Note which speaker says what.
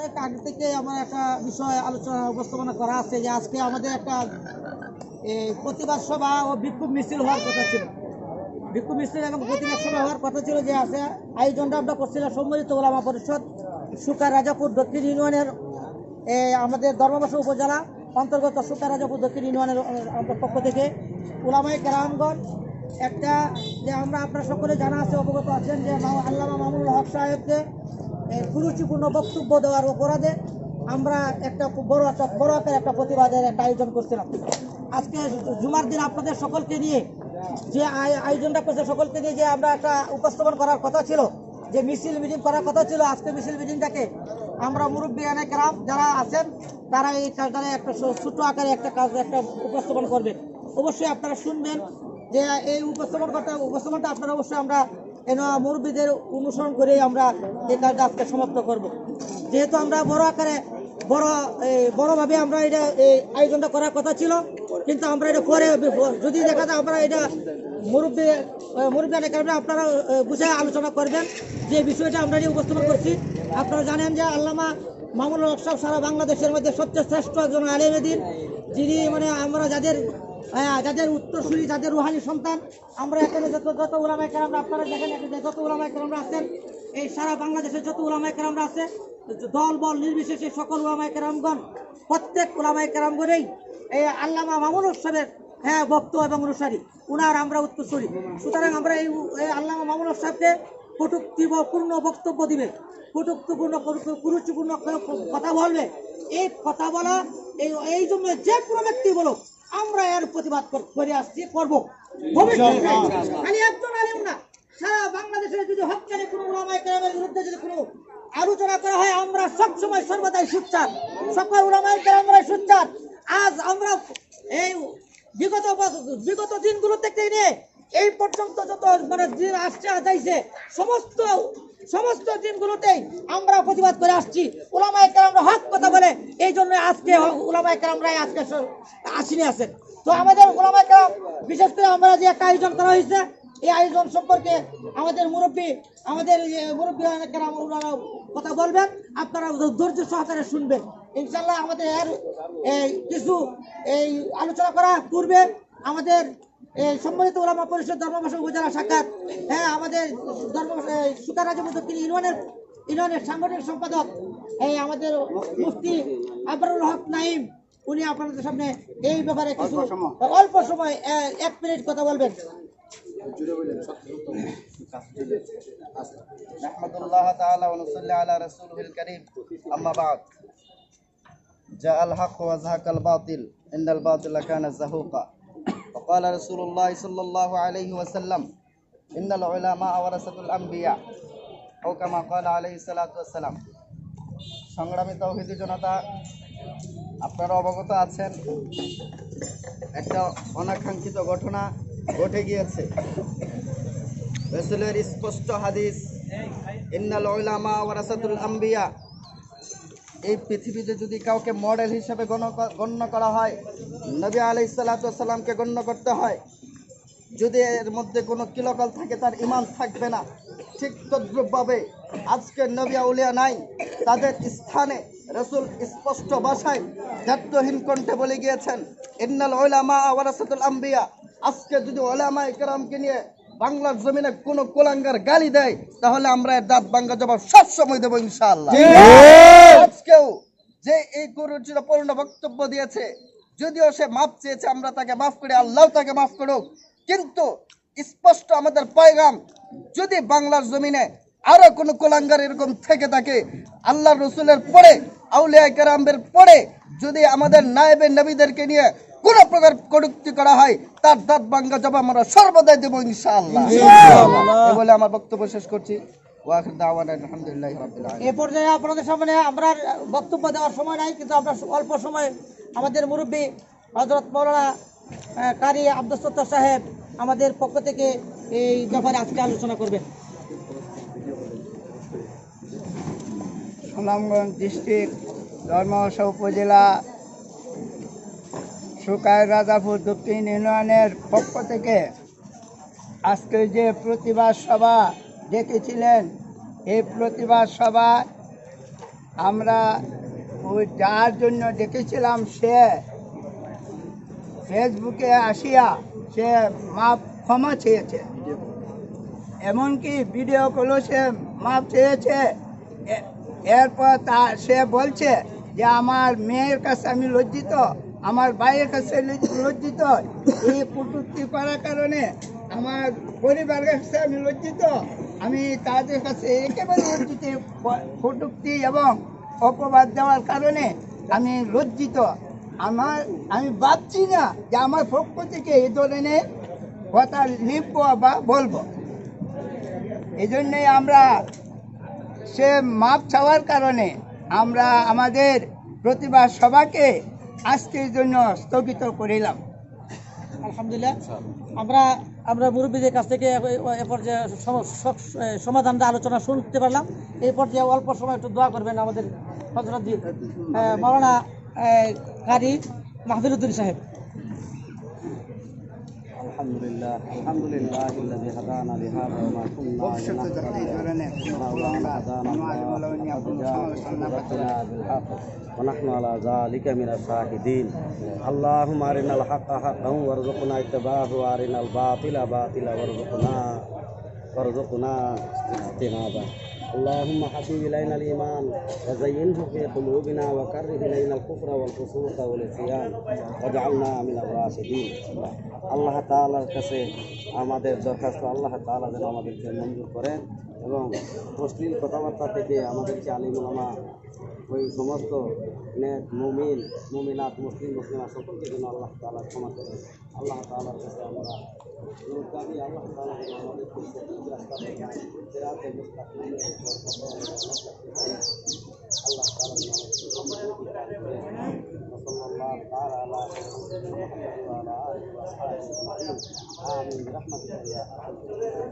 Speaker 1: অনেক আগে থেকে আমার একটা বিষয় আলোচনা, উপস্থাপনা করা আছে যে আজকে আমাদের একটা প্রতিবাদ সভা ও বিক্ষোভ মিছিল হওয়ার কথা ছিল। বিক্ষোভ মিছিল এবং প্রতিবাদ সভা হওয়ার কথা ছিল যে আছে, আয়োজনটা আমরা করছিলাম সম্মিলিত ওলামা পরিষদ, সুকার রাজাপুর দক্ষিণ ইউনিয়নের আমাদের ধর্মবাসা উপজেলা অন্তর্গত সুকার রাজাপুর দক্ষিণ ইউনিয়নের পক্ষ থেকে ওলামাই কেরামগঞ্জ একটা যে আমরা, আপনার সকলে জানা আছে, অবগত আছেন যে আল্লামা মামুনুল হক সাহেবকে কুরুচিপূর্ণ বক্তব্য দেওয়ার অপরাধে আমরা একটা বড় একটা বড় আকার একটা প্রতিবাদের একটা আয়োজন করছিলাম। আজকে জুমার দিন আপনাদের সকলকে নিয়ে যে আয়োজনটা করছে সকলকে নিয়ে যে আমরা একটা উপস্থাপন করার কথা ছিল, যে মিছিল মিটিং করার কথা ছিল, আজকে মিছিল মিটিংটাকে আমরা মুরব্বী অনেক গ্রাম যারা আছেন, তারা এই কাজটা একটা ছোট আকারে একটা কাজ, একটা উপস্থাপন করবেন। অবশ্যই আপনারা শুনবেন যে এই উপস্থাপন করতে উপস্থাপনটা আপনারা অবশ্যই আমরা এনে মুরব্বীদের অনুসরণ করে আমরা এই কাজটা আজকে সমাপ্ত করব। যেহেতু আমরা বড় আকারে, বড় বড়ভাবে আমরা এটা এই আয়োজনটা করার কথা ছিল, কিন্তু আমরা এটা পরে যদি দেখা যায় আমরা এটা মুরব্বী মুরব্বী কারণে আপনারা বুঝে আলোচনা করবেন যে বিষয়টা আমরা যে উপস্থাপন করছি। আপনারা জানেন যে আল্লামা মামুনুল হক সারা বাংলাদেশের মধ্যে সবচেয়ে শ্রেষ্ঠ একজন আলেমেদিন যিনি মানে আমরা যাদের যাদের উত্তরসূরি, যাদের রুহানি সন্তান, আমরা এখানে যত যত ওলামাই কেরামরা আপনারা দেখেন, এখানে যত ওলামাই কেরামরা আছেন, এই সারা বাংলাদেশের যত ওলামাই কেরামরা আছে দল বল নির্বিশেষে সকল ওলামাই কেরামগণ, প্রত্যেক ওলামাই কেরামগণেই এই আল্লামা মামুন সাহেবের হ্যাঁ ভক্ত এবং অনুসারী, উনার আমরা উত্তরসূরি। সুতরাং আমরা এই আল্লামা মামুন সাহেবকে কটুক্তিপূর্ণ বক্তব্য দিবে। কটুক্তিপূর্ণ কুরুচিপূর্ণ কথা বলবে। এই কথা বলা, এই এই জন্য যে কোনো ব্যক্তি বলো আমরা এর প্রতিবাদ কর- আসছি করব। ভবিষ্যতে। খালি একজন আলেম না। সারা বাংলাদেশের যদি হত্যারে কোনো কেরামের বিরুদ্ধে যদি কোনো আলোচনা করা হয় আমরা সবসময় সর্বদাই সুচ্ছাদ সকল উলামাইকে কেরামরাই সুচ্ছাদ আজ আমরা এই বিগত বিগত দিনগুলো থেকে নিয়ে এই পর্যন্ত যত মানে দিন আসছে যাইছে সমস্ত সমস্ত দিনগুলোতেই আমরা প্রতিবাদ করে আসছি। ওলামায়ে কেরামরা হক কথা বলে, এই জন্য আজকে ওলামায়ে কেরামরাই আজকে আসিনি আছেন। তো আমাদের ওলামায়ে কেরাম, বিশেষ করে আমরা যে একটা আয়োজন করা হয়েছে, এই আয়োজন সম্পর্কে আমাদের মুরব্বী আমাদের মুরব্বী কেরাম ওনারা কথা বলবেন, আপনারা ধৈর্য সহকারে শুনবেন। ইনশাল্লাহ আমাদের এর কিছু, এই আলোচনা করা পূর্বে আমাদের সম্মানিত ওলামা পরিষদ ধর্মবাসা উপজেলা সাক্ষাৎ। হ্যাঁ আমাদের ধর্ম সুতার রাজমতো তিনি ইউনিয়নের ইউনিয়নের সাংগঠনিক সম্পাদক। এই আমাদের মুফতি আবরুল হক নাইম উনি আপনাদের সামনে এই ব্যাপারে কিছু অল্প সময়। এক মিনিট কথা বলবেন।
Speaker 2: নাহমাদুল্লাহ وقال رسول الله صلى الله عليه وسلم إن العلماء ورثة الأنبياء أو كما قال عليه الصلاة والسلام সংগ্রামী তৌহিদি জনতা আপনারা অবগত আছেন একটা অনাকাঙ্ক্ষিত ঘটনা ঘটে গিয়েছে রসুলের স্পষ্ট হাদিস ইন্নাল উলামা ওয়ারাসাতুল আম্বিয়া এই পৃথিবীতে যদি কাউকে মডেল হিসেবে গণ- গণ্য করা হয়, নবী আলাই সাল্লাতামকে গণ্য করতে হয়, যদি এর মধ্যে কোনো কিলকল থাকে, তার ইমান থাকবে না। ঠিক তদ্রুপভাবে আজকে নবিয়া উলিয়া নাই, তাদের স্থানে রসুল স্পষ্ট ভাষায় দায়িত্বহীন কণ্ঠে বলে গিয়েছেন, ইন্নাল ওলামা ওয়ারাসাতুল আম্বিয়া। আজকে যদি ওলামা ইকরামকে নিয়ে বাংলার জমিনে কোন কোলাঙ্গার গালি দেয় তাহলে আমরা এর দাঁত বাঙ্গা জবাব সবসময় দেবো ইনশাআল্লাহ। আজকেও যে এই কুরুচিপূর্ণ বক্তব্য দিয়েছে যদিও সে মাফ চেয়েছে আমরা তাকে মাফ করি আল্লাহ তাকে মাফ করুক কিন্তু স্পষ্ট আমাদের পয়গাম যদি বাংলার জমিনে আরও কোনো কোলাঙ্গার এরকম থেকে থাকে আল্লাহ রসুলের পরে আউলিয়া কেরামের পরে যদি আমাদের নায়েবে নবীদেরকে নিয়ে কোন প্রকার কটুক্তি করা হয় তার দাঁত বাঙ্গা জবাব আমরা সর্বদাই দেবো ইনশাআল্লাহ। বলে আমার বক্তব্য শেষ করছি।
Speaker 1: এ পর্যায়ে আপনাদের সামনে আমরা বক্তব্য দেওয়ার সময় নাই কিন্তু আমরা অল্প সময় আমাদের মুরব্বী হজরত মৌলানা কারি আব্দুল সাহেব আমাদের পক্ষ থেকে এই ব্যাপারে আজকে আলোচনা করবেন।
Speaker 3: সুনামগঞ্জ ডিস্ট্রিক্ট ধর্মশা উপজেলা সুকায় রাজাপুর দক্ষিণ ইউনিয়নের পক্ষ থেকে আজকে যে প্রতিবাদ সভা ডেকেছিলেন, এই প্রতিবাদ সভা আমরা ওই যার জন্য ডেকেছিলাম সে ফেসবুকে আসিয়া সে মাপ ক্ষমা চেয়েছে। এমনকি ভিডিও কলও সে মাপ চেয়েছে। এরপর তা সে বলছে যে, আমার মেয়ের কাছে আমি লজ্জিত, আমার ভাইয়ের কাছে লজ্জিত। এই কুটুক্তি করার কারণে আমার পরিবারের কাছে আমি লজ্জিত। আমি তাদের কাছে একেবারে লজ্জিত, কটূক্তি এবং অপবাদ দেওয়ার কারণে আমি লজ্জিত। আমার, আমি ভাবছি না যে আমার পক্ষ থেকে এই ধরনের কথা লিখব বা বলব। এই জন্যই আমরা সে মাপ চাওয়ার কারণে আমরা আমাদের প্রতিভা সভাকে আজকের জন্য স্থগিত করিলাম।
Speaker 1: আলহামদুলিল্লাহ। আমরা আমরা মুরব্বীদের কাছ থেকে এ- এ, সমাধানটা আলোচনা শুনতে পারলাম। এই পর্যায়ে অল্প সময় একটু দোয়া করবেন আমাদের হজরত মৌলানা কারি মাহফিলুদ্দিন সাহেব।
Speaker 2: الحمد لله الحمد لله الذي هدانا لهذا وما كنا
Speaker 4: الله ونحن على ذلك من الشاهدين. اللهم أرنا الحق حقا وارزقنا اتباعه وأرنا الباطل باطلا وارزقنا وارزقنا اجتنابه. اللهم حبب إلينا الإيمان وزينه في قلوبنا وكره إلينا الكفر والفسوق والعصيان واجعلنا من الراشدين আল্লাহ তাআলার কাছে আমাদের দরখাস্ত আল্লাহ তাআলা যেন আমাদেরকে মঞ্জুর করেন এবং অশ্লীল কথাবার্তা থেকে আমাদেরকে আলিম ওলামা ওই সমস্ত নেক মুমিন মুমিনাত মুসলিম মুসলিমা সকলকে যেন আল্লাহ তাআলা ক্ষমা করেন আল্লাহ তাআলার কাছে আমরা অনুরোধ জানি আল্লাহ তাআলা যেন আমাদেরকে সঠিক রাস্তা দেখান সিরাতে মুস্তাকিমের উপর আল্লাহ তাআলা যেন আমাদেরকে সঠিক রাস্তা দেখান وصلى الله تعالى على سيدنا محمد وعلى اله وصحبه اجمعين امين برحمتك يا ارحم الراحمين